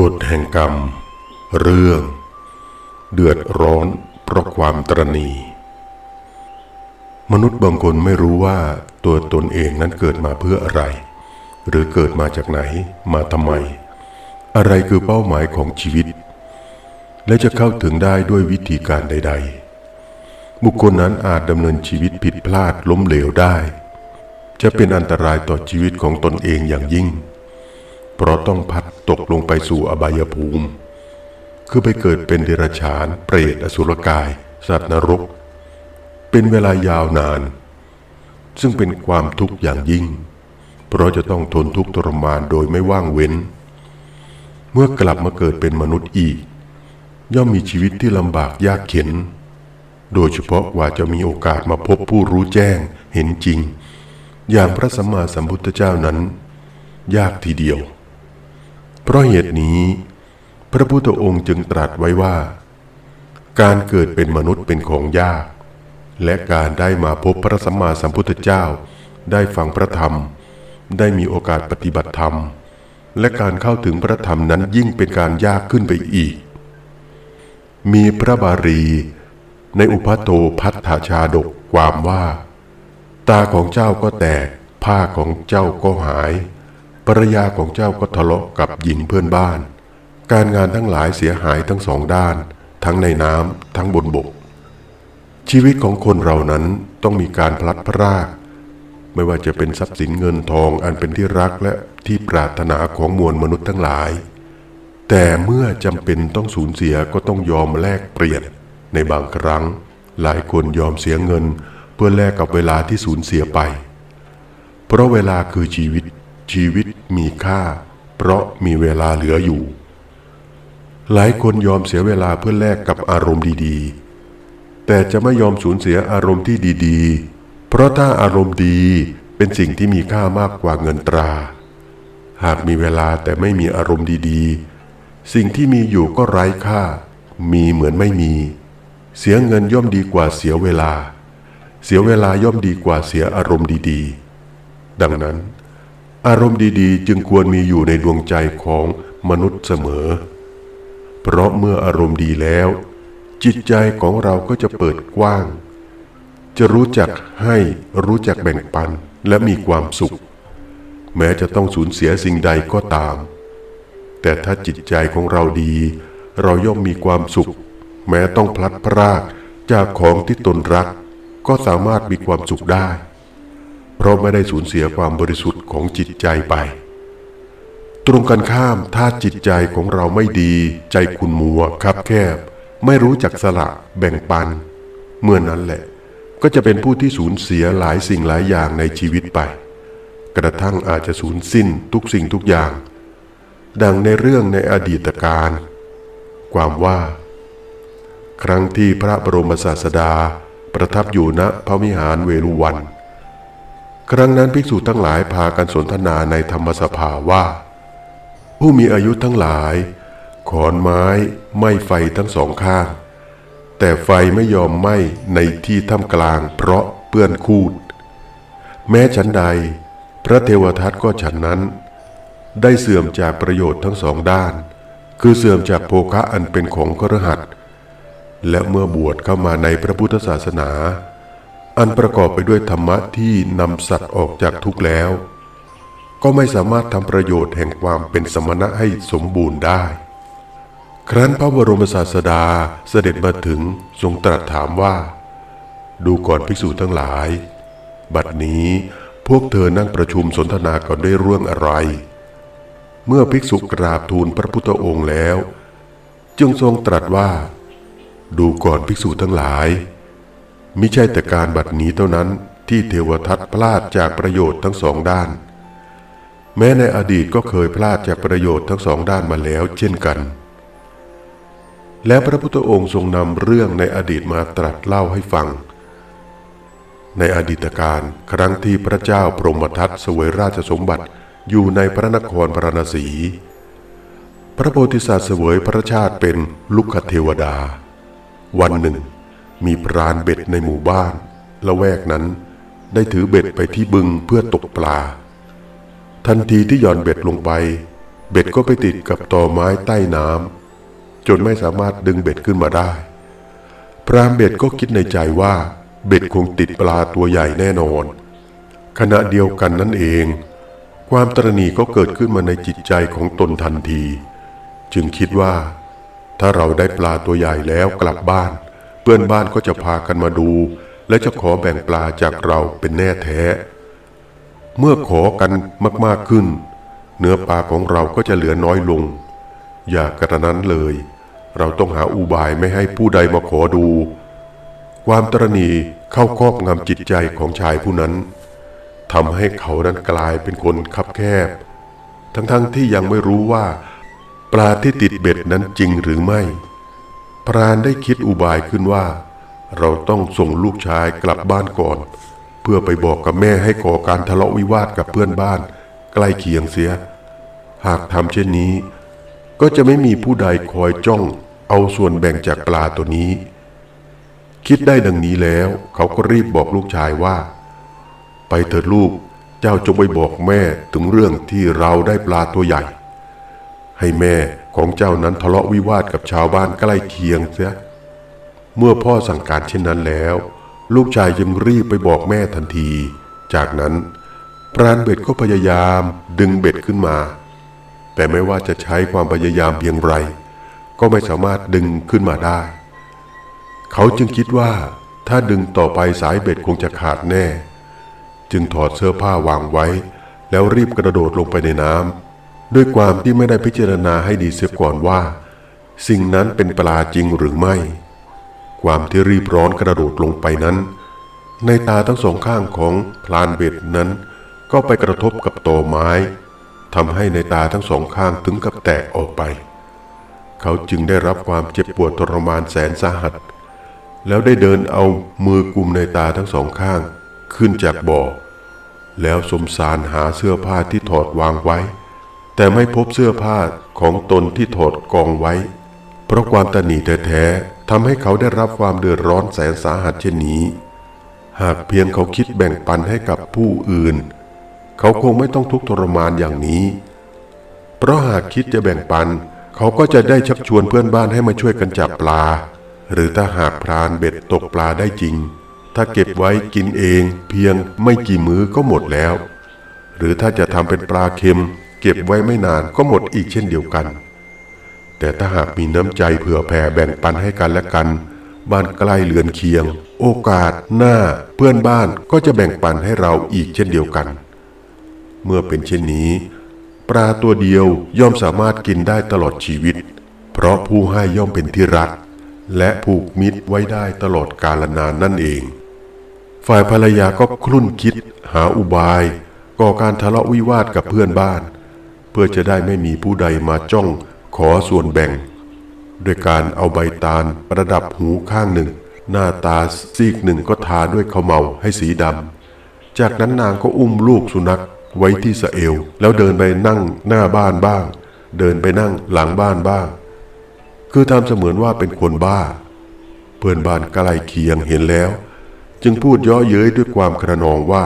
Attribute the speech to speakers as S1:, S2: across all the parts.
S1: กฎแห่งกรรม เรื่อง เดือดร้อนเพราะความตรณี มนุษย์บางคนไม่รู้ว่าตัวตนเองนั้นเกิดมาเพื่ออะไร หรือเกิดมาจากไหนมาทำไม อะไรคือเป้าหมายของชีวิต และจะเข้าถึงได้ด้วยวิธีการใด ๆ บุคคลนั้นอาจดำเนินชีวิตผิดพลาดล้มเหลวได้ จะเป็นอันตรายต่อชีวิตของตนเองอย่างยิ่ง เพราะต้องพัดตกลงไปสู่อบายภูมิ คือไปเกิดเป็นเดรัจฉาน เปรตอสุรกาย สัตว์นรก เป็นเวลายาวนาน ซึ่งเป็นความทุกข์อย่างยิ่ง เพราะจะต้องทนทุกข์ทรมานโดยไม่ว่างเว้น เมื่อกลับมาเกิดเป็นมนุษย์อีก ย่อมมีชีวิตที่ลำบากยากเข็น โดยเฉพาะว่าจะมีโอกาสมาพบผู้รู้แจ้งเห็นจริง อย่างพระสัมมาสัมพุทธเจ้านั้น ยากทีเดียว เพราะเหตุนี้ พระพุทธองค์จึงตรัสไว้ว่า การเกิดเป็นมนุษย์เป็นของยาก และการได้มาพบพระสัมมาสัมพุทธเจ้า ได้ฟังพระธรรม ได้มีโอกาสปฏิบัติธรรม และการเข้าถึงพระธรรมนั้นยิ่งเป็นการยากขึ้นไปอีก มีพระบาลีในอุพัโตพัทธาชาดกความว่า ตาของเจ้าก็แตก ผ้าของเจ้าก็หาย ภรรยาของเจ้าก็ทะเลาะกับหญิงเพื่อนบ้าน การงานทั้งหลายเสียหายทั้งสองด้าน ทั้งในน้ำทั้งบนบก ชีวิตของคนเรานั้นต้องมีการพลัดพรากไม่ว่าจะเป็นทรัพย์สินเงินทองอันเป็นที่รักและที่ปรารถนาของมวลมนุษย์ทั้งหลาย แต่เมื่อจำเป็นต้องสูญเสียก็ต้องยอมแลกเปลี่ยนในบางครั้ง หลายคนยอมเสียเงิน เพื่อแลกกับเวลาที่สูญเสียไป เพราะเวลาคือชีวิต ชีวิตมีค่า เพราะมีเวลาเหลืออยู่ หลายคนยอมเสียเวลาเพื่อแลกกับอารมณ์ดีๆ แต่จะไม่ยอมสูญเสียอารมณ์ที่ดีๆ เพราะถ้าอารมณ์ดีเป็นสิ่งที่มีค่ามากกว่าเงินตรา หากมีเวลาแต่ไม่มีอารมณ์ดีๆ สิ่งที่มีอยู่ก็ไร้ค่า มีเหมือนไม่มี เสียเงินย่อมดีกว่าเสียเวลา เสียเวลาย่อมดีกว่าเสียอารมณ์ดีๆ ดังนั้น อารมณ์ดีๆ จึงควรมีอยู่ในดวงใจของมนุษย์เสมอ เพราะเมื่ออารมณ์ดีแล้ว จิตใจของเราก็จะเปิดกว้าง จะรู้จักให้รู้จักแบ่งปันและมีความสุข แม้จะต้องสูญเสียสิ่งใดก็ตาม แต่ถ้าจิตใจของเราดี เราย่อมมีความสุข แม้ต้องพลัดพรากจากของที่ตนรัก ก็สามารถมีความสุขได้ ราะไม่ได้สูญเสียความบริสุทธิ์ของจิตใจไป ตรงกันข้ามถ้าจิตใจของเราไม่ดี ใจคุณมัวคับแคบ ไม่รู้จักสละแบ่งปัน เมื่อนนั้นแหละ ก็จะเป็นผู้ที่สูญเสียหลายสิ่งหลายอย่างในชีวิตไป กระทั่งอาจจะสูญสิ้นทุกสิ่งทุกอย่าง ดังในเรื่องในอดีตการความว่า ครั้งที่พระบรมศาสดาประทับอยู่ณพระวิหารเวรุวัน ครั้งนั้นภิกษุทั้งหลายพากันสนทนาในธรรมสภาว่า ผู้มีอายุทั้งหลาย ขอนไม้ไม้ไฟทั้งสองข้าง แต่ไฟไม่ยอมไหม้ในที่ท่ามกลาง เพราะเปื้อนคูด แม้ฉันใด พระเทวทัตก็ฉันนั้น ได้เสื่อมจากประโยชน์ทั้งสองด้าน คือเสื่อมจากโภคะอันเป็นของครหัสและเมื่อบวชเข้ามาในพระพุทธศาสนา อันประกอบไปด้วยธรรมะที่นำสัตว์ออกจากทุกข์แล้ว ก็ไม่สามารถทำประโยชน์แห่งความเป็นสมณะให้สมบูรณ์ได้ ครั้นพระบรมศาสดาเสด็จมาถึงทรงตรัสถามว่า ดูก่อนภิกษุทั้งหลาย บัดนี้พวกเธอนั่งประชุมสนทนากันด้วยเรื่องอะไร เมื่อภิกษุกราบทูลพระพุทธองค์แล้ว จึงทรงตรัสว่า ดูก่อนภิกษุทั้งหลาย มิใช่แต่การบัดนี้เท่านั้นที่เทวทัตพลาดจากประโยชน์ทั้งสองด้าน แม้ในอดีตก็เคยพลาดจากประโยชน์ทั้งสองด้านมาแล้วเช่นกัน และพระพุทธองค์ทรงนำเรื่องในอดีตมาตรัสเล่าให้ฟัง ในอดีตการครั้งที่พระเจ้าพรหมทัตสวยราชสมบัติอยู่ในพระนครพระนศีพระโพธิสัตว์เสวยพระชาติเป็นลุกขเทวดา วันหนึ่ง มีพรานเบ็ดในหมู่บ้านละแวกนั้นได้ถือเบ็ดไปที่บึงเพื่อตกปลา ทันทีที่หย่อนเบ็ดลงไป เบ็ดก็ไปติดกับตอไม้ใต้น้ำจนไม่สามารถดึงเบ็ดขึ้นมาได้ พรานเบ็ดก็คิดในใจว่าเบ็ดคงติดปลาตัวใหญ่แน่นอน ขณะเดียวกันนั่นเอง ความตระหนี่ก็เกิดขึ้นมาในจิตใจของตนทันที จึงคิดว่า ถ้าเราได้ปลาตัวใหญ่แล้วกลับบ้าน เพื่อนบ้านก็จะพากันมาดู และจะขอแบ่งปลาจากเราเป็นแน่แท้ เมื่อขอกันมากๆขึ้น เนื้อปลาของเราก็จะเหลือน้อยลง อย่ากระนั้นเลย เราต้องหาอุบายไม่ให้ผู้ใดมาขอดู ความตระหนี่เข้าครอบงำจิตใจของชายผู้นั้นทำให้เขานั้นกลายเป็นคนคับแคบ ทั้งๆทที่ยังไม่รู้ว่า ปลาที่ติดเบ็ดนั้นจริงหรือไม่ พรานได้คิดอุบายขึ้นว่า เราต้องส่งลูกชายกลับบ้านก่อน เพื่อไปบอกกับแม่ให้ก่อการทะเลาะวิวาทกับเพื่อนบ้าน ใกล้เคียงเสีย หากทำเช่นนี้ ก็จะไม่มีผู้ใดคอยจ้องเอาส่วนแบ่งจากปลาตัวนี้ คิดได้ดังนี้แล้ว เขาก็รีบบอกลูกชายว่า ไปเถิดลูก เจ้าจงไปบอกแม่ถึงเรื่องที่เราได้ปลาตัวใหญ่ ให้แม่ของเจ้านั้นทะเลาะวิวาทกับชาวบ้านใกล้เคียงเสีย เมื่อพ่อสั่งการเช่นนั้นแล้ว ลูกชายจึงรีบไปบอกแม่ทันที จากนั้นพรานเบ็ดก็พยายามดึงเบ็ดขึ้นมา แต่ไม่ว่าจะใช้ความพยายามเพียงไร ก็ไม่สามารถดึงขึ้นมาได้ เขาจึงคิดว่าถ้าดึงต่อไปสายเบ็ดคงจะขาดแน่ จึงถอดเสื้อผ้าวางไว้ แล้วรีบกระโดดลงไปในน้ำ ด้วยความที่ไม่ได้พิจารณาให้ดีเสียก่อนว่า สิ่งนั้นเป็นปลาจริงหรือไม่ ความที่รีบร้อนกระโดดลงไปนั้น ในตาทั้งสองข้างของพลานเบ็ดนั้น ก็ไปกระทบกับตอไม้ทำให้ในตาทั้งสองข้างถึงกับแตกออกไป เขาจึงได้รับความเจ็บปวดทรมานแสนสาหัส แล้วได้เดินเอามือกุมในตาทั้งสองข้าง ขึ้นจากบ่อ แล้วสมสารหาเสื้อผ้าที่ถอดวางไว้ แต่ไม่พบเสื้อผ้าของตนที่ถอดกองไว้ เพราะความตนีแท้ๆทำให้เขาได้รับความเดือดร้อนแสนสาหัสเช่นนี้ หากเพียงเขาคิดแบ่งปันให้กับผู้อื่น เขาคงไม่ต้องทุกข์ทรมานอย่างนี้ เพราะหากคิดจะแบ่งปัน เขาก็จะได้ชักชวนเพื่อนบ้านให้มาช่วยกันจับปลา หรือถ้าหากพรานเบ็ดตกปลาได้จริง ถ้าเก็บไว้กินเอง เพียงไม่กี่มื้อก็หมดแล้ว หรือถ้าจะทำเป็นปลาเค็ม เก็บไว้ไม่นานก็หมดอีกเช่นเดียวกัน แต่ถ้าหากมีน้ำใจเผื่อแผ่แบ่งปันให้กันและกัน บ้านใกล้เรือนเคียง โอกาสหน้าเพื่อนบ้านก็จะแบ่งปันให้เราอีกเช่นเดียวกัน เมื่อเป็นเช่นนี้ ปลาตัวเดียวย่อมสามารถกินได้ตลอดชีวิต เพราะผู้ให้ย่อมเป็นที่รัก และผูกมิตรไว้ได้ตลอดกาลนานนั่นเอง ฝ่ายภรรยาก็คลุ่นคิดหาอุบายก่อการทะเลาะวิวาทกับเพื่อนบ้าน เพื่อจะได้ไม่มีผู้ใดมาจ้องขอส่วนแบ่ง ด้วยการเอาใบตาลประดับหูข้างหนึ่ง หน้าตาซีกหนึ่งก็ทาด้วยข้าเมาให้สีดำ จากนั้นนางก็อุ้มลูกสุนัขไว้ที่สะเอว แล้วเดินไปนั่งหน้าบ้านบ้าง เดินไปนั่งหลังบ้านบ้าง คือทำเสมือนว่าเป็นคนบ้า เพื่อนบ้านใกล้เคียงเห็นแล้ว จึงพูดย่อเย้ยด้วยความกระนองว่า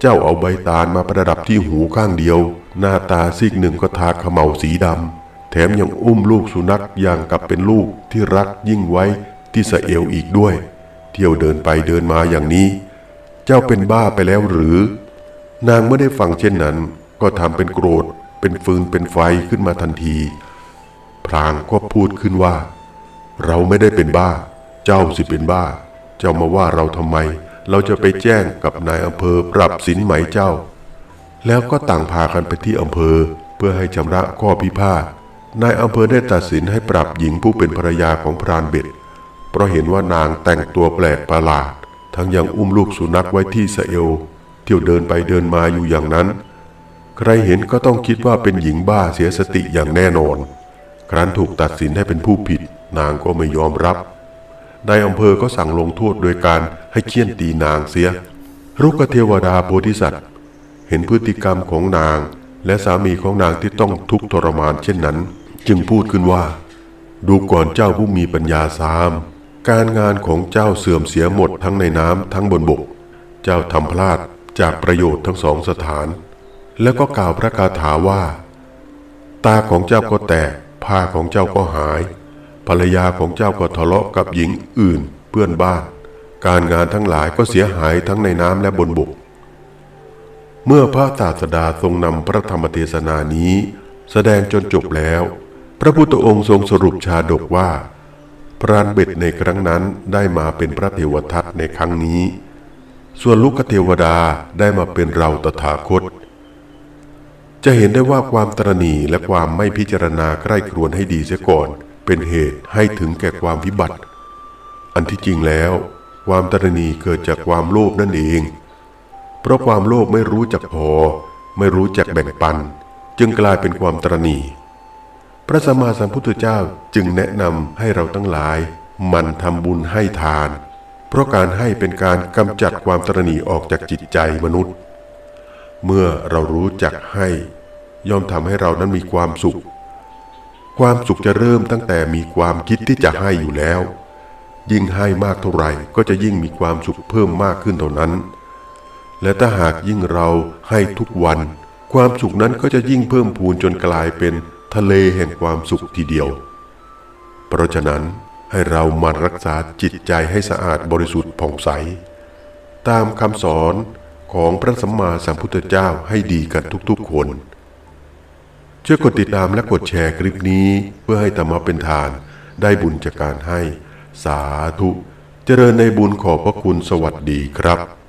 S1: เจ้าเอาใบตาลมาประดับที่หูข้างเดียว หน้าตาซีกหนึ่งก็ทาขมเหลาสีดำ แถมยังอุ้มลูกสุนัขอย่างกับเป็นลูกที่รักยิ่งไว้ที่สะเอวอีกด้วย เที่ยวเดินไปเดินมาอย่างนี้ เจ้าเป็นบ้าไปแล้วหรือ นางไม่ได้ฟังเช่นนั้น ก็ทำเป็นโกรธ เป็นฟืนเป็นไฟขึ้นมาทันที พรางก็พูดขึ้นว่า เราไม่ได้เป็นบ้า เจ้าสิเป็นบ้า เจ้ามาว่าเราทำไม เราจะไปแจ้งกับนายอำเภอปรับสินไหมเจ้า แล้วก็ต่างพากันไปที่อำเภอ เพื่อให้ชำระข้อพิพาทนายอำเภอได้ตัดสินให้ปรับหญิงผู้เป็นภรรยาของพรานเบ็ด เพราะเห็นว่านางแต่งตัวแปลกประหลาด ทั้งยังอุ้มลูกสุนัขไว้ที่สะเอว เที่ยวเดินไปเดินมาอยู่อย่างนั้น ใครเห็นก็ต้องคิดว่าเป็นหญิงบ้าเสียสติอย่างแน่นอน ครั้นถูกตัดสินให้เป็นผู้ผิด นางก็ไม่ยอมรับ นายอำเภอก็สั่งลงโทษโดยการให้เคี่ยนตีนางเสีย รุกเทวดาโพธิสัตว์ เห็นพฤติกรรมของนาง และสามีของนางที่ต้องทุกข์ทรมานเช่นนั้น จึงพูดขึ้นว่า ดูก่อนเจ้าผู้มีปัญญาสาม การงานของเจ้าเสื่อมเสียหมดทั้งในน้ำทั้งบนบก เจ้าทำพลาดจากประโยชน์ทั้งสองสถาน แล้วก็กล่าวพระคาถาว่า ตาของเจ้าก็แตกผ้าของเจ้าก็หาย ภรรยาของเจ้าก็ทะเลาะกับหญิงอื่นเพื่อนบ้าน การงานทั้งหลายก็เสียหายทั้งในน้ำและบนบก เมื่อพระศาสดาทรงนำพระธรรมเทศนานี้ แสดงจนจบแล้ว พระพุทธองค์ทรงสรุปชาดกว่า พรานเบ็ดในครั้งนั้นได้มาเป็นพระเทวทัตในครั้งนี้ ส่วนลูกเทวดาได้มาเป็นเราตถาคต จะเห็นได้ว่าความตรณีและความไม่พิจารณาใกล้ครวนให้ดีเสียก่อน เป็นเหตุให้ถึงแก่ความวิบัติ อันที่จริงแล้ว ความตรณีเกิดจากความโลภนั่นเอง เพราะความโลภไม่รู้จักพอ ไม่รู้จักแบ่งปัน จึงกลายเป็นความตรณีพระสัมมาสัมพุทธเจ้าจึงแนะนำให้เราทั้งหลายมันทำบุญให้ทาน เพราะการให้เป็นการกำจัดความตรณีออกจากจิตใจมนุษย์ เมื่อเรารู้จักให้ ย่อมทำให้เรานั้นมีความสุข ความสุขจะเริ่มตั้งแต่มีความคิดที่จะให้อยู่แล้ว ยิ่งให้มากเท่าไหร่ก็จะยิ่งมีความสุขเพิ่มมากขึ้นเท่านั้น และถ้าหากยิ่งเราให้ทุกวัน ความสุขนั้นก็จะยิ่งเพิ่มพูนจนกลายเป็นทะเลแห่งความสุขทีเดียว เพราะฉะนั้นให้เรามันรักษาจิตใจให้สะอาดบริสุทธิ์ผ่องใส ตามคำสอนของพระสัมมาสัมพุทธเจ้าให้ดีกันทุกๆคน ช่วยกดติดตามและกดแชร์คลิปนี้เพื่อให้ธรรมะเป็นทานได้บุญจากการให้ สาธุ เจริญในบุญขอบพระคุณสวัสดีครับ